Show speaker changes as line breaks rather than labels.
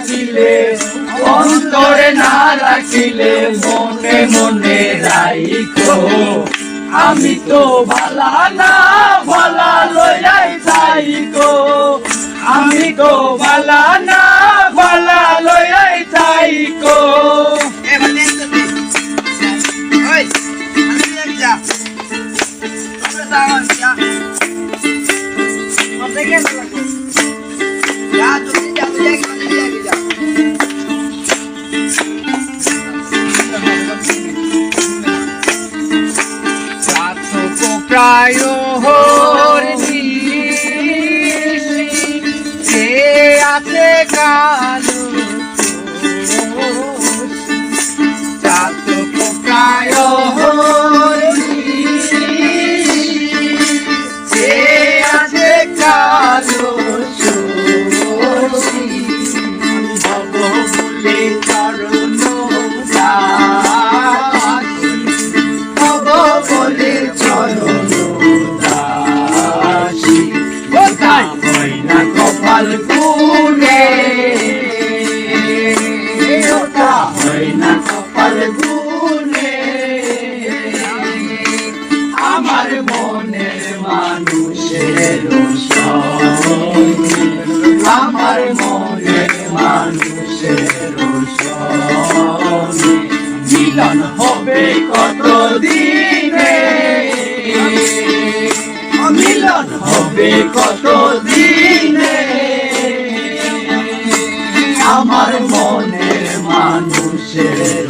রাখিলে, অন্তরে না রাখিলে মনে মনে রাইখো। আমি তো ভালা না ভালা লইয়াই থাইকো। আমি তো ভালা না ভালা লইয়াই থাইকো।
এবার
প্রায় হরিণী সে আছে কালো চাতক প্রায় হরিণী আমার গুনে আমার মনের মানুষের আমার মনের মানুষের মিলন হবে কত দিনে? মিলন হবে কত দিনে? আমার মনের মানুষের